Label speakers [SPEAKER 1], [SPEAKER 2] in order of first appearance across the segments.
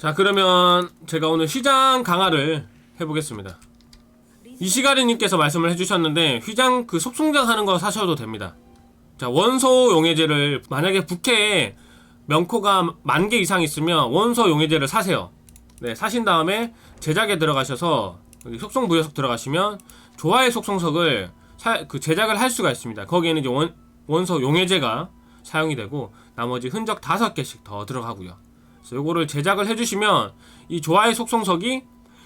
[SPEAKER 1] 자 그러면 제가 오늘 시장 강화를 해보겠습니다. 이시가리님께서 말씀을 해주셨는데 휘장 그 속성장 하는 거 사셔도 됩니다. 자 원소 용해제를 만약에 부캐에 명코가 만 개 이상 있으면 원소 용해제를 사세요. 네 사신 다음에 제작에 들어가셔서 속성 부여석 들어가시면 조화의 속성석을 사- 그 제작을 할 수가 있습니다. 거기에는 이제 원, 원소 용해제가 사용이 되고 나머지 흔적 다섯 개씩 더 들어가고요. 요거를 제작을 해주시면 이 조화의 속성석이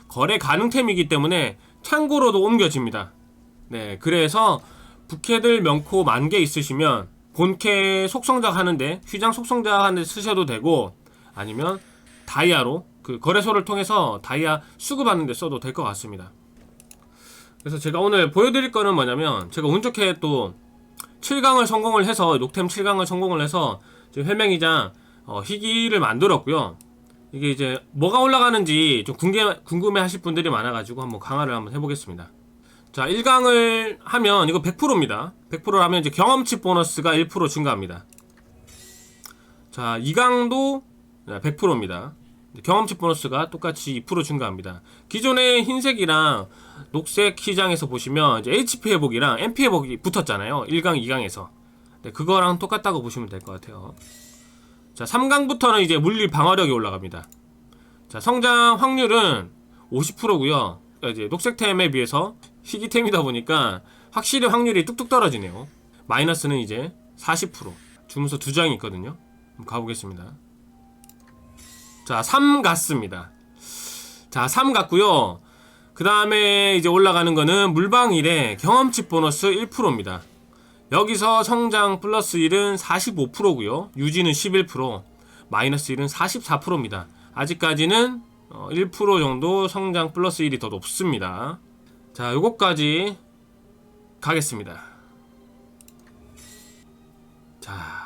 [SPEAKER 1] 거래 가능템이기 때문에 창고로도 옮겨집니다. 네, 그래서 부캐들 명코 만 개 있으시면 본캐 속성작 하는데 휘장 속성작 하는데 쓰셔도 되고 아니면 다이아로 그 거래소를 통해서 다이아 수급하는 데 써도 될 것 같습니다. 그래서 제가 오늘 보여드릴 거는 뭐냐면 제가 운 좋게 또 7강을 성공을 해서 녹템 7강을 성공을 해서 지금 혈맹이장 어, 희귀를 만들었고요. 이게 이제 뭐가 올라가는지 좀 궁금해, 궁금해 하실 분들이 많아가지고 한번 강화를 한번 해보겠습니다. 자, 1강을 하면 이거 100%입니다. 100%를 하면 이제 경험치 보너스가 1% 증가합니다. 자, 2강도 100%입니다. 경험치 보너스가 똑같이 2% 증가합니다. 기존의 흰색이랑 녹색 키장에서 보시면 이제 HP 회복이랑 MP 회복이 붙었잖아요. 1강, 2강에서. 네, 그거랑 똑같다고 보시면 될 것 같아요. 자, 3강부터는 이제 물리 방어력이 올라갑니다. 자, 성장 확률은 50%고요. 이제 녹색템에 비해서 희귀템이다 보니까 확실히 확률이 뚝뚝 떨어지네요. 마이너스는 이제 40%. 주문서 두 장이 있거든요. 가보겠습니다. 자, 3 갔습니다. 자, 3 갔고요. 그 다음에 이제 올라가는 거는 물방일의 경험치 보너스 1%입니다. 여기서 성장 플러스 1은 45%고요. 유지는 11%, 마이너스 1은 44%입니다. 아직까지는 어, 1% 정도 성장 플러스 1이 더 높습니다. 자, 요거까지 가겠습니다. 자.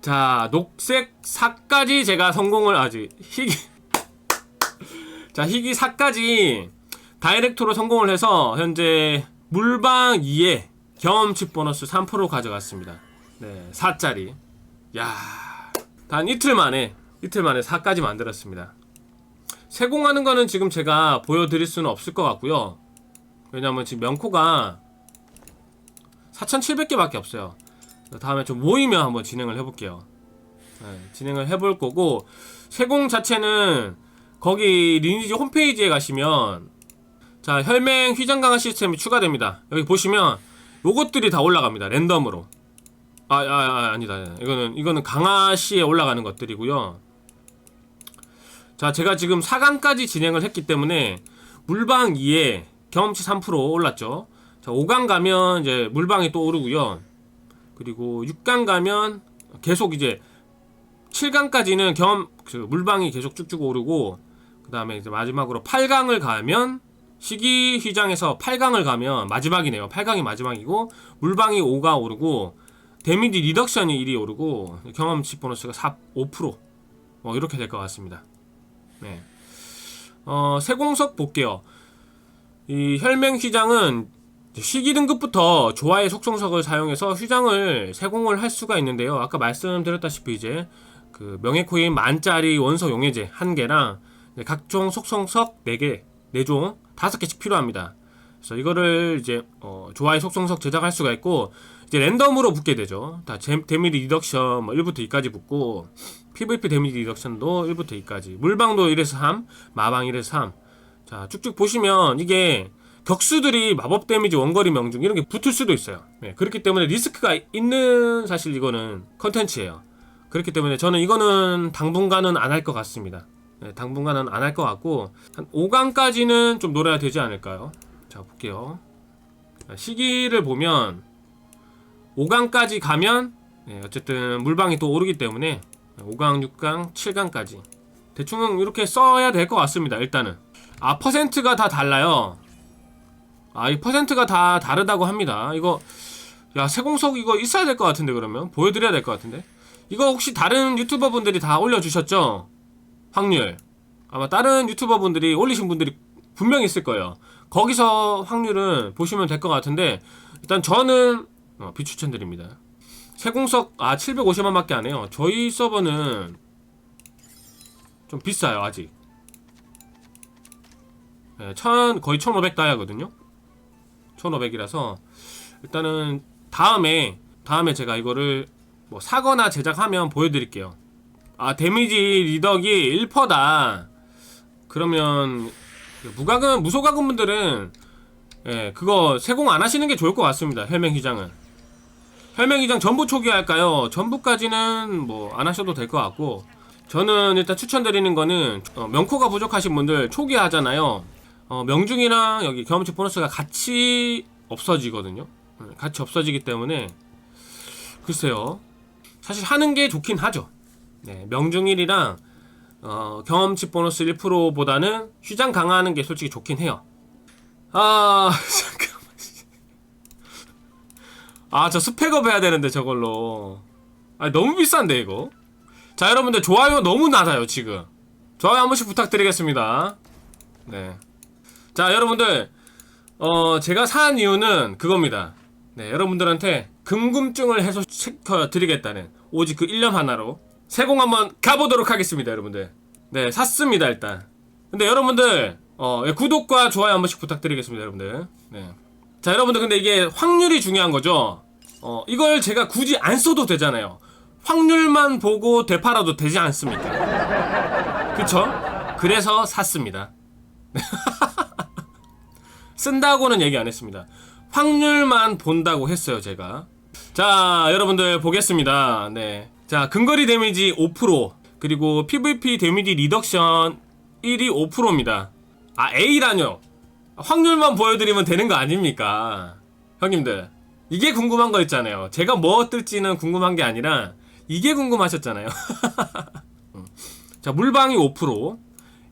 [SPEAKER 1] 자, 녹색 4까지 제가 성공을 아직 희귀 자, 희귀 4까지 다이렉트로 성공을 해서 현재 물방 2에 경험치 보너스 3% 가져갔습니다. 네, 4짜리. 야, 단 이틀 만에 이틀 만에 4까지 만들었습니다. 세공하는 거는 지금 제가 보여드릴 수는 없을 것 같고요. 왜냐면 지금 명코가 4,700개밖에 없어요. 다음에 좀 모이면 한번 진행을 해볼게요. 네, 진행을 해볼 거고 세공 자체는 거기 리니지 홈페이지에 가시면 자 혈맹 휘장 강화 시스템이 추가됩니다. 여기 보시면 요것들이 다 올라갑니다. 랜덤으로. 아, 아, 아 아니다. 이거는 이거는 강화 시에 올라가는 것들이고요. 자, 제가 지금 4강까지 진행을 했기 때문에 물방 2에 경험치 3% 올랐죠. 자, 5강 가면 이제 물방이 또 오르고요. 그리고 6강 가면 계속 이제 7강까지는 경험 그 물방이 계속 쭉쭉 오르고 그다음에 이제 마지막으로 8강을 가면 시기 휘장에서 8강을 가면 마지막이네요. 8강이 마지막이고 물방이 5가 오르고 데미지 리덕션이 1이 오르고 경험치 보너스가 4, 5%. 뭐 이렇게 될 것 같습니다. 네. 어, 세공석 볼게요. 이 혈맹 휘장은 시기 등급부터 조화의 속성석을 사용해서 휘장을 세공을 할 수가 있는데요. 아까 말씀드렸다시피 이제 그 명예코인 만짜리 원소 용해제 한 개랑 이제 각종 속성석 4개, 4종, 5개씩 필요합니다. 그래서 이거를 이제 어, 조화의 속성석 제작할 수가 있고 이제 랜덤으로 붙게 되죠. 다 제- 데미지 리덕션 뭐 1부터 2까지 붙고 PVP 데미지 리덕션도 1부터 2까지 물방도 1에서 3, 마방 1에서 3. 자, 쭉쭉 보시면 이게 격수들이 마법 데미지 원거리 명중 이런 게 붙을 수도 있어요. 네, 그렇기 때문에 리스크가 있는 사실 이거는 컨텐츠예요. 그렇기 때문에 저는 이거는 당분간은 안 할 것 같습니다. 네, 당분간은 안 할 것 같고 한 5강까지는 좀 놀아야 되지 않을까요? 자 볼게요. 자, 시기를 보면 5강까지 가면 네, 어쨌든 물방이 또 오르기 때문에 5강, 6강, 7강까지 대충 이렇게 써야 될 것 같습니다. 일단은 아 퍼센트가 다 달라요. 아 이 퍼센트가 다 다르다고 합니다. 이거 야 세공석 이거 있어야 될 것 같은데 그러면 보여드려야 될 것 같은데 이거 혹시 다른 유튜버 분들이 다 올려주셨죠? 확률 아마 다른 유튜버 분들이 올리신 분들이 분명히 있을 거예요. 거기서 확률은 보시면 될 것 같은데 일단 저는 어, 비추천드립니다. 세공석 아 750원밖에 안 해요. 저희 서버는 좀 비싸요 아직 네, 천 거의 1500 다이아거든요 1500이라서 일단은 다음에 다음에 제가 이거를 뭐 사거나 제작하면 보여드릴게요 아 데미지 리덕이 1퍼다. 그러면 무과금 무소과금 분들은 예 그거 세공 안 하시는 게 좋을 것 같습니다 혈맹 휘장은. 혈맹 휘장 전부 초기화할까요? 전부까지는 뭐 안 하셔도 될 것 같고. 저는 일단 추천드리는 거는 어, 명코가 부족하신 분들 초기화하잖아요. 어, 명중이랑 여기 경험치 보너스가 같이 없어지거든요. 음, 같이 없어지기 때문에 글쎄요. 사실 하는 게 좋긴 하죠 네, 명중일이랑 어, 경험치 보너스 1%보다는 휘장 강화하는 게 솔직히 좋긴 해요. 아, 잠깐만. 아, 저 스펙업 해야 되는데 저걸로. 아, 너무 비싼데 이거. 자, 여러분들 좋아요 너무 낮아요 지금. 좋아요 한 번씩 부탁드리겠습니다. 네. 자, 여러분들 어, 제가 산 이유는 그겁니다. 네, 여러분들한테 궁금증을 해소시켜 드리겠다는 오직 그 일념 하나로 세공 한번 가보도록 하겠습니다, 여러분들. 네, 샀습니다, 일단. 근데 여러분들, 어, 예, 구독과 좋아요 한 번씩 부탁드리겠습니다, 여러분들. 네. 자, 여러분들, 근데 이게 확률이 중요한 거죠? 어, 이걸 제가 굳이 안 써도 되잖아요. 확률만 보고 되팔아도 되지 않습니까? 그쵸? 그래서 샀습니다. 쓴다고는 얘기 안 했습니다. 확률만 본다고 했어요, 제가. 자, 여러분들 보겠습니다. 네. 자, 근거리 데미지 5%, 그리고 PVP 데미지 리덕션 1이 5%입니다. 아, A라뇨. 확률만 보여드리면 되는 거 아닙니까? 형님들. 이게 궁금한 거 있잖아요. 제가 뭐 뜰지는 궁금한 게 아니라, 이게 궁금하셨잖아요. 음. 자, 물방이 5%,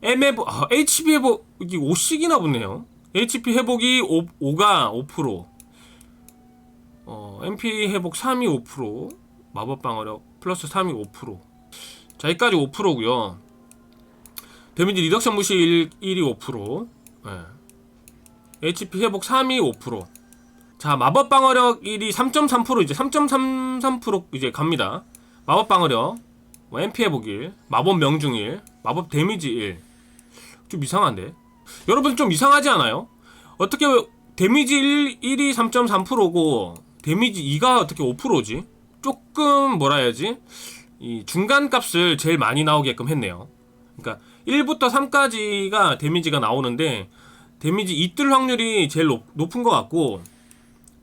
[SPEAKER 1] M 회복, 아, HP 회복이 5씩이나 붙네요. HP 회복이 5, 5가 5%, 어, MP 회복 3이 5%, 마법 방어력 플러스 3이 5%. 자, 여기까지 5%고요. 데미지 리덕션 무시 1, 1이 5%. 예. HP 회복 3이 5%. 자, 마법 방어력 1이 3.3% 이제 3.33% 이제 갑니다. 마법 방어력, 뭐 MP 회복 1, 마법 명중 1, 마법 데미지 1. 좀 이상한데? 여러분 좀 이상하지 않아요? 어떻게 데미지 1, 1이 3.3%고 데미지 2가 어떻게 5%지? 조금 뭐라 해야지? 이 중간 값을 제일 많이 나오게끔 했네요. 그러니까 1부터 3까지가 데미지가 나오는데 데미지 2뜰 확률이 제일 높, 높은 것 같고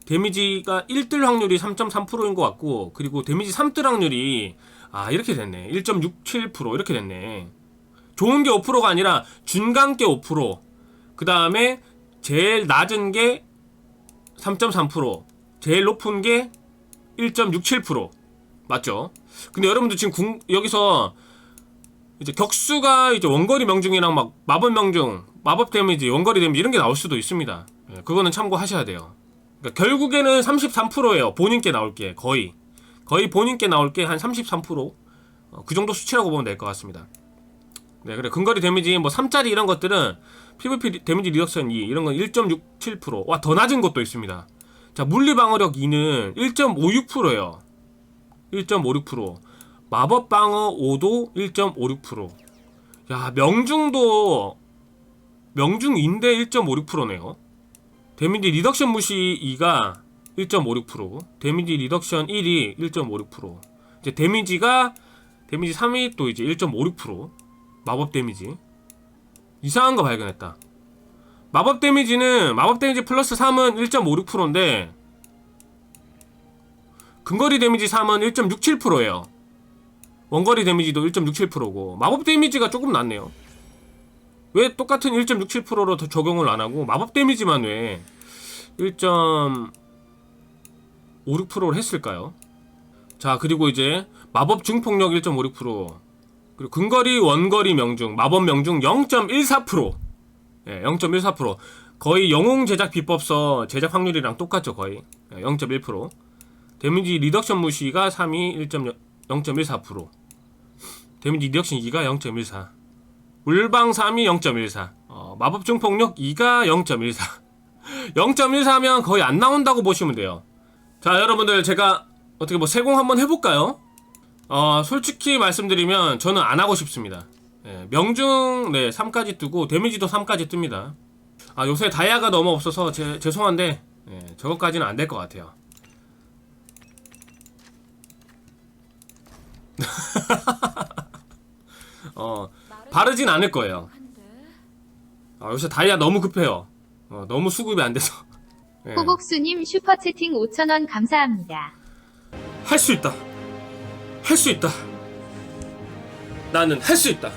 [SPEAKER 1] 데미지가 1뜰 확률이 3.3%인 것 같고 그리고 데미지 3뜰 확률이 아 이렇게 됐네 1.67% 이렇게 됐네 좋은 게 5%가 아니라 중간 게 5%그 다음에 제일 낮은 게 3.3% 제일 높은 게 1.67% 맞죠? 근데 여러분들 지금 궁, 여기서 이제 격수가 이제 원거리 명중이랑 막 마법 명중, 마법 데미지, 원거리 데미지 이런 게 나올 수도 있습니다. 예, 그거는 참고하셔야 돼요. 그러니까 결국에는 33%예요. 본인께 나올 게 거의 거의 본인께 나올 게 한 33%. 어, 그 정도 수치라고 보면 될 것 같습니다. 네, 그래 근거리 데미지 뭐 3짜리 이런 것들은 PVP 데미지 리덕션 2 이런 건 1.67%. 와, 더 낮은 것도 있습니다. 자, 물리 방어력 2는 1.56%예요. 1.56%. 마법 방어 5도 1.56%. 야, 명중도 명중인데 1.56%네요. 데미지 리덕션 무시 2가 1.56%, 데미지 리덕션 1이 1.56%. 이제 데미지가 데미지 3이 또 이제 1.56%. 마법 데미지. 이상한 거 발견했다. 마법 데미지는 마법 데미지 플러스 3은 1.56%인데 근거리 데미지 3은 1.67%예요. 원거리 데미지도 1.67%고 마법 데미지가 조금 낮네요. 왜 똑같은 1.67%로 더 적용을 안 하고 마법 데미지만 왜 1.56%를 했을까요? 자, 그리고 이제 마법 중폭력 1.56% 그리고 근거리 원거리 명중 마법 명중 0.14% 예, 0.14% 거의 영웅 제작 비법서 제작 확률이랑 똑같죠 거의. 예, 0.1% 데미지 리덕션 무시가 3이 1.0.14% 데미지 리덕션 2가 0.14 울방 3이 0.14 어, 마법 중폭력 2가 0.14 0.14면 거의 안 나온다고 보시면 돼요. 자 여러분들 제가 어떻게 뭐 세공 한번 해볼까요? 어 솔직히 말씀드리면 저는 안 하고 싶습니다 예, 명중 네 3까지 뜨고 데미지도 3까지 뜹니다. 아 요새 다이아가 너무 없어서 제, 죄송한데 예, 저것까지는 안 될 것 같아요. 어 바르진 않을 거예요. 아, 요새 다이아 너무 급해요. 어, 너무 수급이 안 돼서. 예.
[SPEAKER 2] 호복수님 슈퍼채팅 5,000원 감사합니다.
[SPEAKER 1] 할 수 있다. 할 수 있다. 나는 할 수 있다.